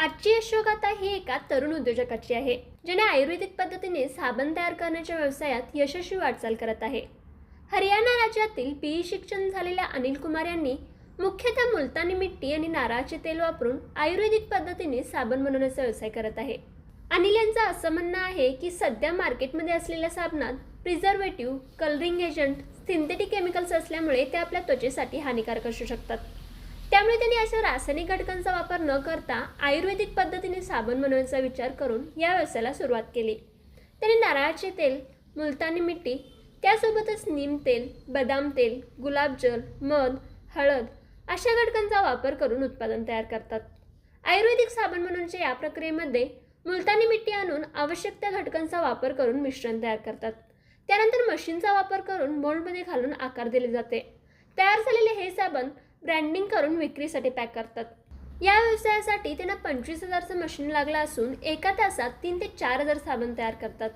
आजची यशोगाथा ही एका तरुण उद्योजकाची आहे ज्याने आयुर्वेदिक पद्धतीने साबण तयार करण्याच्या व्यवसायात यशस्वी वाटचाल करत आहे. हरियाणा राज्यातील पी ई शिक्षण झालेल्या अनिल कुमार यांनी मुख्यतः मुलतानी मिट्टी आणि नारळाचे तेल वापरून आयुर्वेदिक पद्धतीने साबण बनवण्याचा व्यवसाय करत आहे. अनिल यांचं असं म्हणणं आहे की सध्या मार्केटमध्ये असलेल्या साबणात preservative colouring agent synthetic chemicals असल्यामुळे ते आपल्या त्वचेसाठी हानिकारक असू शकतात. त्यामुळे त्यांनी अशा रासायनिक घटकांचा वापर न करता आयुर्वेदिक पद्धतीने साबण बनवण्याचा विचार करून या व्यवसायाला सुरुवात केली. त्यांनी नारळाचे तेल मुलतानी मिट्टी त्यासोबतच नीम तेल बदाम तेल गुलाबजल मध हळद अशा घटकांचा वापर करून उत्पादन तयार करतात. आयुर्वेदिक साबण बनवण्याच्या या प्रक्रियेमध्ये मुलतानी मिट्टी आणून आवश्यक त्या घटकांचा वापर करून मिश्रण तयार करतात. त्यानंतर मशीनचा वापर करून मोल्डमध्ये घालून आकार दिले जाते. तयार झालेले हे साबण ब्रँडिंग करून विक्रीसाठी पॅक करतात. या व्यवसायासाठी त्यांना पंचवीस हजारचं मशीन लागलं असून एका तासात तीन ते चार हजार साबण तयार करतात.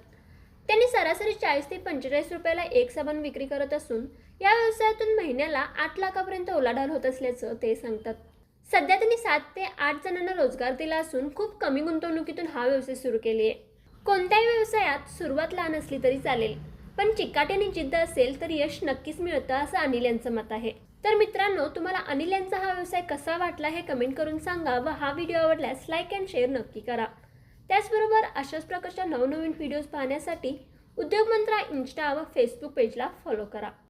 त्यांनी सरासरी चाळीस ते पंचेचाळीस रुपयाला एक साबण विक्री करत असून या व्यवसायातून महिन्याला आठ लाखापर्यंत ओलाढाल होत असल्याचं ते सांगतात. सध्या त्यांनी सात ते आठ जणांना रोजगार दिला असून खूप कमी गुंतवणुकीतून हा व्यवसाय सुरू केली आहे कोणत्याही व्यवसायात सुरुवात लहान असली तरी चालेल पण चिकाट्याने जिद्द असेल तर यश नक्कीच मिळतं असं अनिल यांचं मत आहे. तर मित्रांनो तुम्हाला अनिल यांचा हा व्यवसाय कसा वाटला हे कमेंट करून सांगा व हा व्हिडिओ आवडल्यास लाईक अँड शेअर नक्की करा. त्याचबरोबर अशाच प्रकारच्या नवनवीन व्हिडिओज पाहण्यासाठी उद्योग मंत्रा इन्स्टा व फेसबुक पेजला फॉलो करा.